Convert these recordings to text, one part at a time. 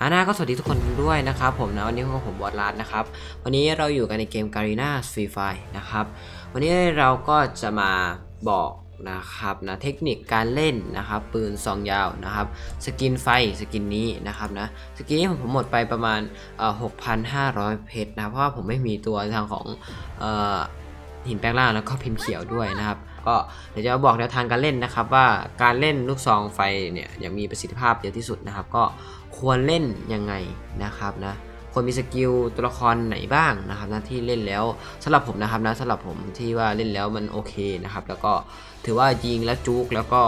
อาน่าก็สวัสดีทุกคนด้วยนะครับผมนะวันนี้พวกผมบอสลาดนะครับ วันนี้เราอยู่กันในเกม Garena Free Fire นะครับ วันนี้เราก็จะมาบอกนะครับนะเทคนิคการเล่นนะครับ ปืนซองยาวนะครับ สกินไฟสกินนี้นะครับนะสกินนี้ผมหมดไปประมาณเอ่อ6,500เพชรนะเพราะว่าผมไม่มีตัวทางของเอ่อหินแปลงร่างแล้วก็พิมพ์เขียวด้วยนะครับ ก็เดี๋ยวจะมาบอกแนวทางการเล่นนะครับ ว่าการเล่นลูกซองไฟเนี่ยอย่างมีประสิทธิภาพเยอะที่สุดนะครับ ก็ควรเล่นยังไงนะครับนะควรมีสกิลตัวละครไหนบ้างนะครับนะที่เล่นแล้วสำหรับผมนะครับนะสำหรับผมที่ว่าเล่นแล้วมันโอเคนะครับ แล้วก็ถือว่ายิงแล้วจุกแล้วก็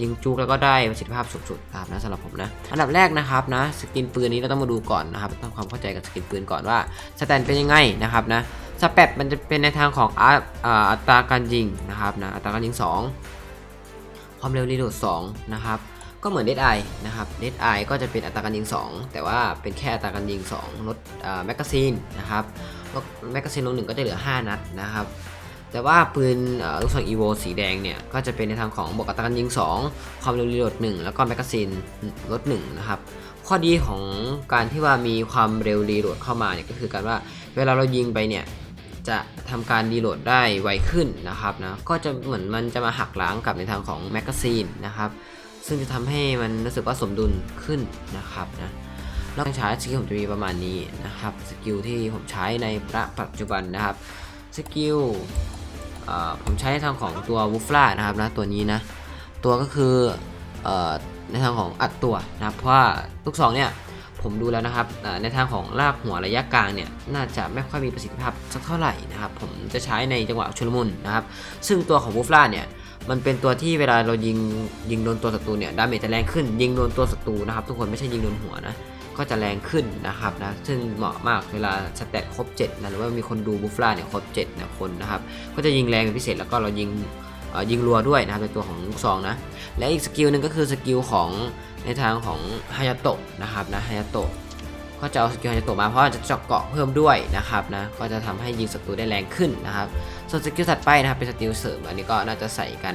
ยิงจุกแล้วก็ได้ประสิทธิภาพสูงสุดนะครับนะสำหรับผมนะ อันดับแรกนะครับนะสกินปืนนี้เราต้องมาดูก่อนนะครับทำความเข้าใจกับสกินปืนก่อนว่าสแตนเป็นยังไงนะครับนะสเปดมันจะเป็นในทางของอาอ่าอัตราการยิงนะครับนะอัตราการยิง 2 ความเร็วรีโหลด2นะครับก็เหมือน Dead Eye นะครับ Dead Eye ก็จะเป็นอัตราการยิง 2 แต่ว่าเป็นแค่อัตราการยิง 2 ลดแมกกาซีนนะครับลดแมกกาซีนลงหนึ่งก็จะเหลือ 5 นัดนะครับ แต่ว่าปืนเอ่อลูกซองอีโวสีแดงเนี่ย ก็จะเป็นในทางของบวกอัตราการยิง 2 ความเร็วรีโหลด1 แล้วก็แมกกาซีนลด1นะครับ ข้อดีของการที่ว่ามีความเร็วรีโหลดเข้ามาเนี่ยก็คือการว่าเวลาเรายิงไปเนี่ยจะทำการรีโหลดได้ไวขึ้นนะครับนะ ก็จะเหมือนมันจะมาหักล้างกับในทางของแมกกาซีนนะครับ ซึ่งจะทำให้มันรู้สึกว่าสมดุลขึ้นนะครับนะแล้วการใช้สกิลผมจะมีประมาณนี้นะครับ สกิลที่ผมใช้ในณปัจจุบันนะครับ สกิล ผมใช้ในทางของตัววูฟล่านะครับนะตัวนี้นะ ตัวก็คืออในทางของอัดตัวนะครับ เพราะว่าลูกซองเนี่ยผมดูแล้วนะครับในทางของลากหัวระยะกลางเนี่ยน่าจะไม่ค่อยมีประสิทธิภาพสักเท่าไหร่นะครับผมจะใช้ในจังหวะชุลมุนนะครับ ซึ่งตัวของวูฟล่าเนี่ยมันเป็นตัวที่เวลาเรายิงยิงโดนตัวศัตรูเนี่ยดาเมจจะแรงขึ้นยิงโดนตัวศัตรูนะครับทุกคนไม่ใช่ยิงโดนหัวนะ ก็จะแรงขึ้นนะครับนะซึ่งเหมาะมากเวลาสเตตครบ7นะหรือว่ามีคนดูบุฟล่าเนี่ยครบ7นะคนนะครับก็จะยิงแรงเป็นพิเศษแล้วก็เรายิงยิงรัวด้วยนะครับในตัวของลูกซองนะและอีกสกิลหนึ่งก็คือสกิลของในทางของฮายาโตะนะครับนะฮายาโตะก็จะเอาสกิลฮายาโตะมาเพราะว่าจะเจาะเกาะเพิ่มด้วยนะครับนะก็จะทำให้ยิงศัตรูได้แรงขึ้นนะครับส่วนสกิลถัดไปนะครับเป็นสกิลเสริมอันนี้ก็น่าจะใส่กัน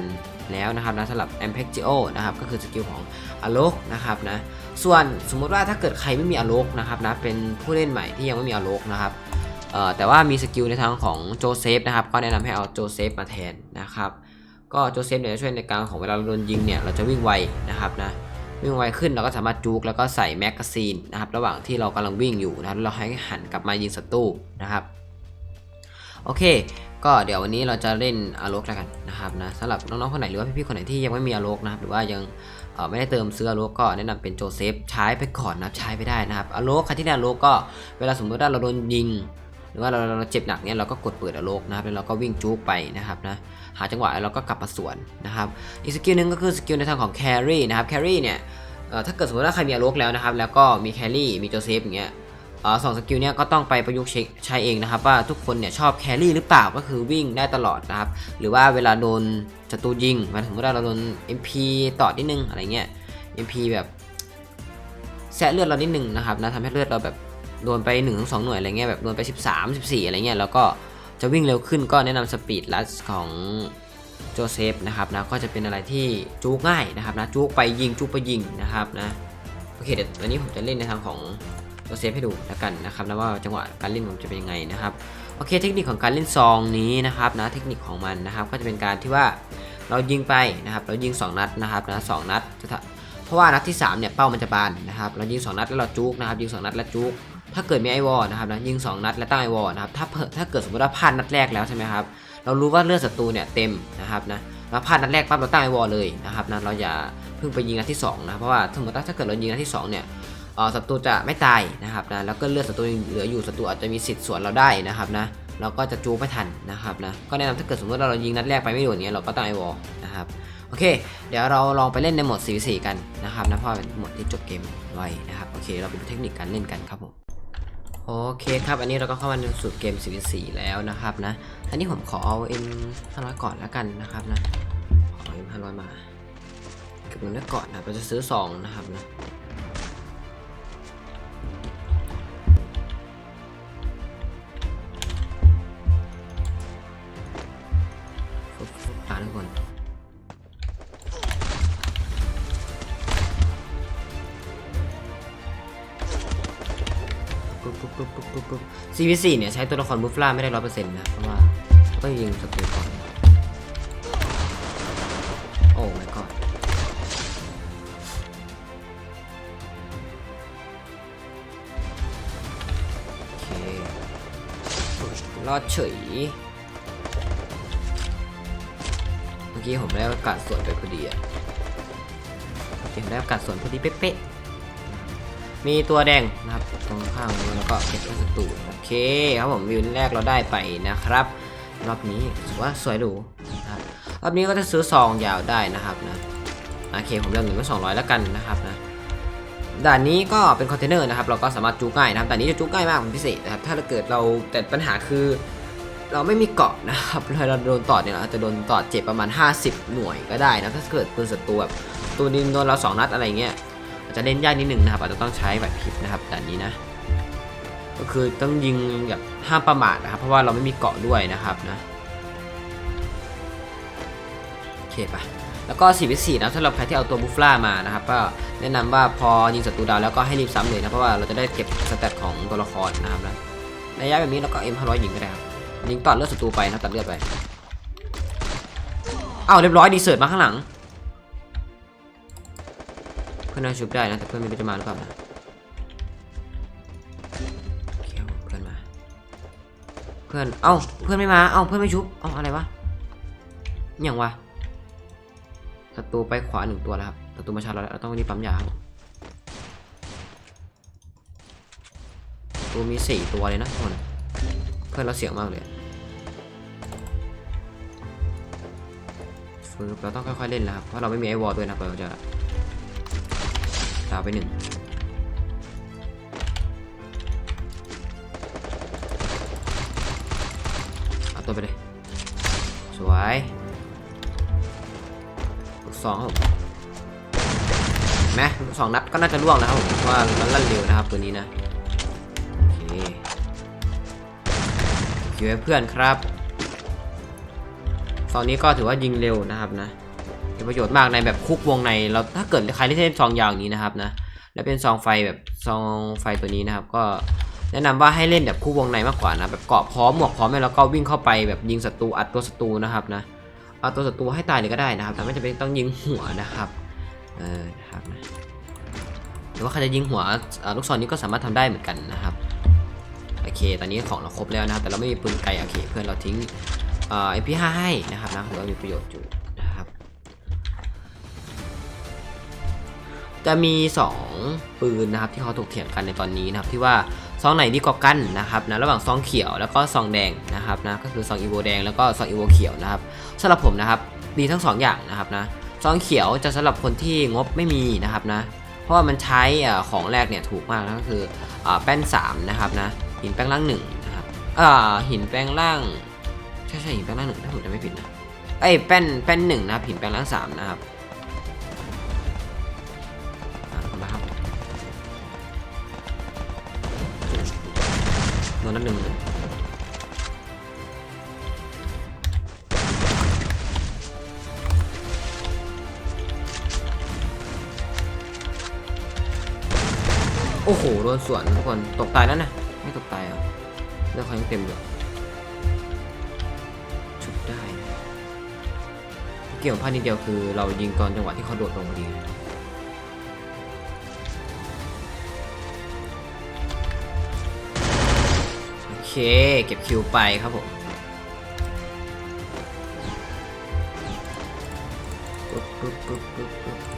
แล้วนะครับนะสำหรับ a m p e g i o นะครับก็คือสกิลของอโลกนะครับนะ ส่วนสมมติว่าถ้าเกิดใครไม่มีอโลกนะครับนะเป็นผู้เล่นใหม่ที่ยังไม่มีอโลกนะครับแต่ว่ามีสกิลในทางของโจเซฟนะครับก็แนะนำให้เอาโจเซฟมาแทนนะครับก็โจเซฟเนี่ยจะช่วยในการของเวลาเราโดนยิงเนี่ยเราจะวิ่งไวนะครับนะวิ่งไวขึ้นเราก็สามารถจูกแล้วก็ใส่แมกกาซีนนะครับระหว่างที่เรากำลังวิ่งอยู่นะครับเราให้หันกลับมายิงศัตรูนะครับโอเค ก็เดี๋ยววันนี้เราจะเล่นอาโลกแล้วกันนะครับนะสำหรับน้องๆคนไหนหรือว่าพี่ๆคนไหนที่ยังไม่มีอาโลกนะครับหรือว่ายัง ไม่ได้เติมซื้ออโลกก็แนะนำเป็นโจเซฟใช้ไปก่อนนะใช้ไปได้นะครับอโลคันที่ได้อโลกก็เวลาสมมติว่าเราโดนยิง หรือว่าเราเราเจ็บหนักเนี่ยเราก็กดเปิดอโลกนะครับแล้วเราก็วิ่งจู๊กไปนะครับนะหาจังหวะแล้วเราก็กลับมาสวนนะครับอีกสกิลหนึ่งก็คือสกิลในทางของแครี่นะครับแครี่เนี่ยเอ่อถ้าเกิดสมมติว่าใครมีอโลกแล้วนะครับแล้วก็มีแครี่มีโจเซฟอย่างเงี้ย สองสกิลเนี้ยก็ต้องไปประยุกต์ใช้ใช้เองนะครับว่าทุกคนเนี่ยชอบแครี่หรือเปล่าก็คือวิ่งได้ตลอดนะครับหรือว่าเวลาโดนศัตรูยิงมาถึงว่าเราโดน MP ต่อนิดนึงอะไรเงี้ย MP แบบแซะเลือดเรานิดนึงนะครับนะทำให้เลือดเราแบบโดนไป1นถึงสหน่วยอะไรเงี้ยแบบโดนไป 13 14 อะไรเงี้ยแล้วก็จะวิ่งเร็วขึ้นก็แนะนำสปีดลัสของโจเซฟนะครับนะก็จะเป็นอะไรที่จูกง่ายนะครับนะจูกไปยิงจูกไปยิงนะครับนะโอเคเดี๋ยววันนี้ผมจะเล่นในทางของ ตัวเซฟให้ดูแล้วกันนะครับนะว่าจังหวะการเล่นผมจะเป็นยังไงนะครับโอเคเทคนิคของการเล่นซองนี้นะครับนะเทคนิคของมันนะครับ ก็จะเป็นการที่ว่าเรายิงไปนะครับ เรายิง 2 นัดนะครับนะสองนัดเพราะว่านัดที่3เนี่ยเป้ามันจะบานนะครับเรายิง 2 นัดแล้วเราจุกนะครับยิง 2 นัดแล้วจุกถ้าเกิดมีไอวอลนะครับนะยิง 2 นัดแล้วตั้งไอวอลนะครับถ้าถ้าเกิดสมมติว่าพลาดนัดแรกแล้วใช่ไหมครับเรารู้ว่าเลือดศัตรูเนี่ยเต็มนะครับนะเราพลาดนัดแรกปั๊บเราตั้งไอวอลเลยนะครับนะเราอย่าเพิ่งไปยิงนัดที่สองนะเพราะว่าสมมติว่าถ้าเกิดเรายิงนัดที่สองเนี่ย ศัตรูจะไม่ตายนะครับนะแล้วก็เลือดศัตรูเหลืออยู่ศัตรูอาจจะมีสิทธิ์สวนเราได้นะครับนะเราก็จะจูไม่ทันนะครับนะก็แนะนำถ้าเกิดสมมติว่าเรายิงนัดแรกไปไม่โดนเงี้ยเราก็ตั้งไอวอลนะครับโอเค เดี๋ยวเราลองไปเล่นในโหมด 4 4 กันนะครับนะเพราะเป็นโหมดที่จบเกมไวนะครับโอเค เราไปดูเทคนิคการเล่นกันครับผมโอเคครับอันนี้เราก็เข้ามาในสู่เกม 4 4 แล้วนะครับนะอันนี้ผมขอเอา M 500ก่อนแล้วกันนะครับนะขอ M 500มาเก็บเงินไว้ก่อนนะเราจะซื้อซองนะครับนะ ซีวีสี่เนี่ยใช้ตัวละครบูฟล่าไม่ได้ร้อยเปอร์เซ็นต์นะ เพราะว่าต้องยิงศัตรูก่อน โอ้ my god รอดเฉย เมื่อกี้ผมได้อากาสสวนไปพอดีอะเมื่อกี้ผมได้อากาสสวนพอดีเป๊ะ มีตัวแดงนะครับตรงข้างแล้วก็เก็บไว้ศัตรูโอเคครับผมวิวแรกเราได้ไปนะครับรอบนี้ถือว่าสวยหรูนะครับรอบนี้ก็จะซื้อซองยาวได้นะครับนะโอเคผมเลือกเงินไว้200แล้วกันนะครับนะด่านนี้ก็เป็นคอนเทนเนอร์นะครับเราก็สามารถจูง่ายนะครับด่านนี้จะจูง่ายมากเป็นพิเศษนะครับถ้าเกิดเราแต่ปัญหาคือ เราไม่มีเกาะนะครับเราโดนตอดเนี่ยเราอาจจะโดนตอดเจ็บประมาณ 50 หน่วยก็ได้นะถ้าเกิดปืนศัตรูแบบตัวดินโดนเราสองนัดอะไรเงี้ย จะเล่นยากนิดนึงนะครับอาจจะต้องใช้ไหวพริบนะครับด่านนี้นะ ก็คือต้องยิงแบบห้ามประมาทนะครับ เพราะว่าเราไม่มีเกาะด้วยนะครับนะโอเคปะแล้วก็4วิ4นะสำหรับใครที่เอาตัวบุฟล่ามานะครับก็แนะนำว่าพอยิงศัตรูดาวแล้วก็ให้รีบซ้ำเลยนะเพราะว่าเราจะได้เก็บสเตตของตัวละครนะครับนะระยะแบบนี้เราก็ M500 ยิงก็ได้ครับยิงตัดเลือดศัตรูไปนะตัดเลือดไปอ้าวเรียบร้อยดีเสิร์ตมาข้างหลัง พื่อนน่าชุบได้นะ แต่เพื่อนไม่รู้จะมาหรือเปล่านะเคครับเพื่อนมา เพื่อน เอ้า เพื่อนไม่มา เอ้า เพื่อนไม่ชุบเอ้าอะไรวะอย่างวะศัตรูไปขวาหนึ่งตัวแล้วครับศัตรูมาชาร์จเราแล้วเราต้องรีบปั๊มยาครับศัตรูมีสี่ตัวเลยนะทุกคนเพื่อนเราเสียงมากเลยฟืบเราต้องค่อยๆเล่นแล้วครับ เพราะเราไม่มีไอวอลด้วยนะเราจะ ดาวไปหนึ่งเอาตัวไปเลย สวยลูกสองครับผมเห็นไหมลูกสองนัดก็น่าจะล่วงนะครับผมว่ามันลั่นเร็วนะครับตัวนี้นะ โอเคคิวให้เพื่อนครับซองนี้ก็ถือว่ายิงเร็วนะครับนะ ประโยชน์มากในแบบคุกวงในเราถ้าเกิดใครที่เล่นซองยาวอย่างนี้นะครับนะแล้วเป็นซองไฟแบบซองไฟตัวนี้นะครับ ก็แนะนำว่าให้เล่นแบบคุกวงในมากกว่านะแบบเกาะพร้อมหมวกพร้อมแล้วก็วิ่งเข้าไปแบบยิงศัตรูอัดตัวศัตรูนะครับนะเอาตัวศัตรูให้ตายเลยก็ได้นะครับแต่ไม่จำเป็นต้องยิงหัวนะครับเออนะครับนะหรือว่าใครจะยิงหัวลูกศรนี้ก็สามารถทำได้เหมือนกันนะครับโอเค ตอนนี้ของเราครบแล้วนะครับแต่เราไม่มีปืนไกลโอเคเพื่อนเราทิ้งเอ่อ MP5 ให้นะครับนะถือว่ามีประโยชน์อยู่ จะมี 2 ปืนนะครับที่เขาถกเถียงกันในตอนนี้นะครับที่ว่าซองไหนดีกว่ากันนะครับนะระหว่างซองเขียวแล้วก็ซองแดงนะครับนะก็คือซองอีโวแดงแล้วก็ซองอีโวเขียวนะครับสำหรับผมนะครับดีทั้งสองอย่างนะครับนะซองเขียวจะสำหรับคนที่งบไม่มีนะครับนะเพราะว่ามันใช้อ่าของแรกเนี่ยถูกมากนะก็คืออแป้น3นะครับนะหินแปลงร่างหนึ่งนะครับหินแปลงร่างใช่ใช่หินแปลงร่างหนึ่งถ้าผมจะไม่ผิดนะไอ้แป้นแป้นหนึ่งนะหินแปลงร่างสามนะครับ โดนนัดหนึ่งโอ้โหโดนสวนทุกคนตกตายแล้วนะไม่ตกตายเหรอะเลือดเขายังเต็มอยู่ชุบได้ เกี่ยวกับพลาดนิดเดียวคือเรายิงตอนจังหวะที่เขาโดดลงพอดี เคเก็บคิวไปครับผมปุ๊บปุ๊บปุ๊บปุ๊บ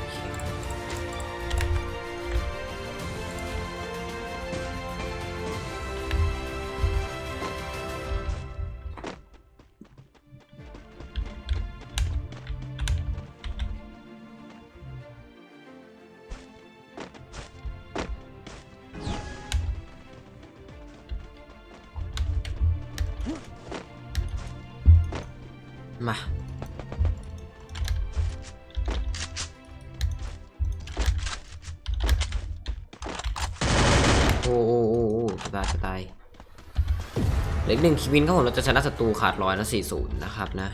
มา โอ้โอ้โอ้โอ้สตล์สตล์เหล็กหนึ่งคิวินครับผมเราจะชนะศัตรูขาดร้อยและสี่ศูนย์นะครับนะ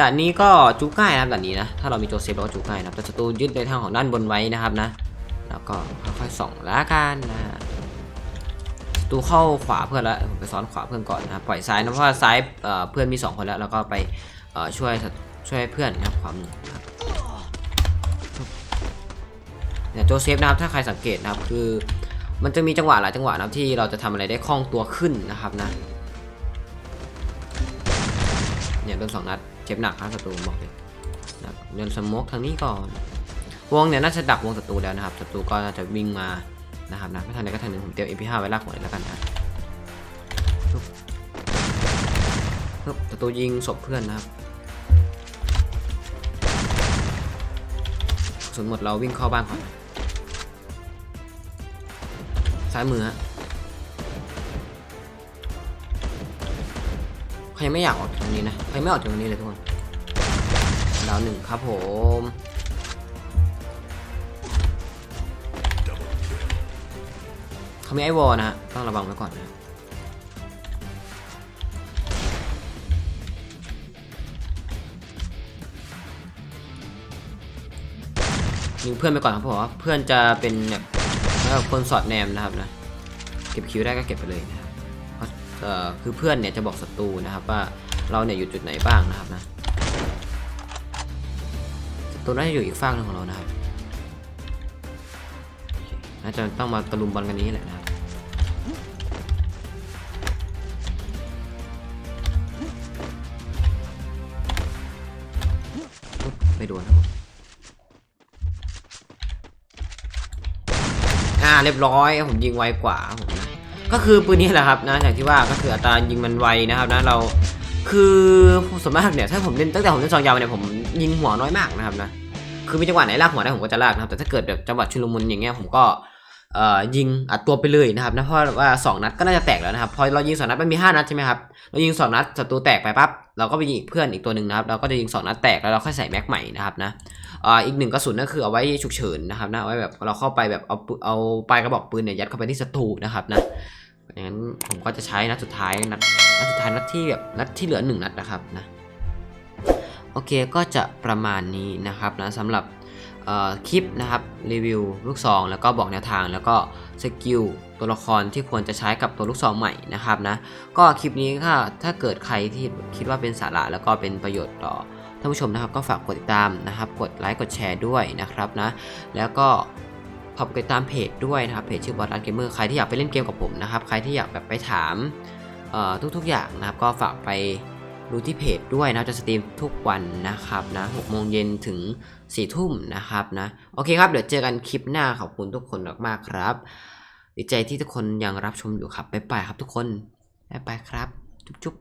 ด่านนี้ก็จูง่ายนะครับด่านนี้นะถ้าเรามีโจเซฟเราก็จูง่ายนะครับแต่ศัตรูยึดในทางของด้านบนไว้นะครับนะ แล้วก็ค่อยๆส่องละกันนะ ตูเข้าขวาเพื่อนแล้วผมไปซ้อนขวาเพื่อนก่อนนะครับปล่อยซ้ายนะเพราะว่าซ้ายเเพื่อนมีสองคนแล้วแล้วก็ไปช่วยช่วยเพื่อนนะครับขวามือนะครับเนี่ยโจเซฟนะครับถ้าใครสังเกตนะครับคือ มันจะมีจังหวะหลายจังหวะนะครับที่เราจะทำอะไรได้คล่องตัวขึ้นนะครับนะเนี่ยโดนสองนัดเจ็บหนักครับศัตรูบอกเลยนะครับโยนสโมกทางนี้ก่อนวงเนี่ยน่าจะดักวงศัตรูแล้วนะครับศัตรูก็น่าจะวิ่งมา นะครับนะไม่ทันใดก็ทันหนึ่งผมเตรียม MP5 ไว้ลากหัวเลยแล้วกันนะปึ๊บปึ๊บศัตรูยิงศพเพื่อนนะครับสุนหมดเราวิ่งเข้าบ้านก่อนซ้ายมือฮะใครไม่อยากออกจากตรงนี้นะใครไม่ออกจากตรงนี้เลยทุกคนดาวหนึ่งครับผม มีไอวอลนะฮะต้องระวังไว้ก่อนนะยิงเพื่อนไปก่อนครับเพราะว่าเพื่อนจะเป็นแบบคนสอดแนมนะครับนะเก็บคิวได้ก็เก็บไปเลยนะครับเพราะคือเพื่อนเนี่ยจะบอกศัตรูนะครับว่าเราเนี่ยอยู่จุดไหนบ้างนะครับนะศัตรูน่าจะอยู่อีกฝั่งหนึงของเรานะครับน่าจะต้องมาตะลุมบอลกันนี้แหละนะ เรียบร้อย ผมยิงไวกว่าผมนะก็คือปืนนี้แหละครับนะอย่างที่ว่าก็คืออัตรายิงมันไวนะครับนะเราคือส่วนมากเนี่ยถ้าผมเล่นตั้งแต่ผมเล่นซองยาวเนี่ยผมยิงหัวน้อยมากนะครับนะคือมีจังหวะไหนลากหัวได้ผมก็จะลากนะครับแต่ถ้าเกิดแบบจังหวะชุลมุนอย่างเงี้ยผมก็เอ่อยิงอัดตัวไปเลยนะครับนะเพราะว่าสองนัดก็น่าจะแตกแล้วนะครับพอเรายิงสองนัดมันมีห้านัดใช่ไหมครับเรายิงสองนัดศัตรูแตกไปปั๊บ เราก็ไปยิงอีกเพื่อนอีกตัวหนึ่งนะครับเราก็จะยิงสองนัดแตกแล้วเราค่อยใส่แม็กใหม่นะครับนะอีกหนึ่งกระสุนก็คือเอาไว้ฉุกเฉินนะครับนะเอาไว้แบบเราเข้าไปแบบเอาเอาปลายกระบอกปืนเนี่ยยัดเข้าไปที่ศัตรูนะครับนะอย่างนั้นผมก็จะใช้นัดสุดท้ายนัดนัดสุดท้ายนัดที่แบบนัดที่เหลือหนึ่งนัดนะครับนะโอเคก็จะประมาณนี้นะครับนะสำหรับคลิปนะครับรีวิวลูกซองแล้วก็บอกแนวทางแล้วก็ สกิลตัวละครที่ควรจะใช้กับตัวลูกซองใหม่นะครับนะก็คลิปนี้ก็ถ้าเกิดใครที่คิดว่าเป็นสาระแล้วก็เป็นประโยชน์ต่อท่านผู้ชมนะครับก็ฝากกดติดตามนะครับ กดไลค์กดแชร์ด้วยนะครับนะแล้วก็ขอบกดติดตามเพจด้วยนะครับเพจชื่อบอสอาร์เกมเมอร์ใครที่อยากไปเล่นเกมกับผมนะครับ ใครที่อยากแบบไปถามทุกๆอย่างนะครับ ก็ฝากไป ดูที่เพจด้วยนะจะสตรีมทุกวันนะครับนะ6โมงเย็นถึง4ทุ่มนะครับนะโอเคครับเดี๋ยวเจอกันคลิปหน้าขอบคุณทุกคนมากๆครับดีใจที่ทุกคนยังรับชมอยู่ครับไปไปครับทุกคนไปไปครับ จุ๊บ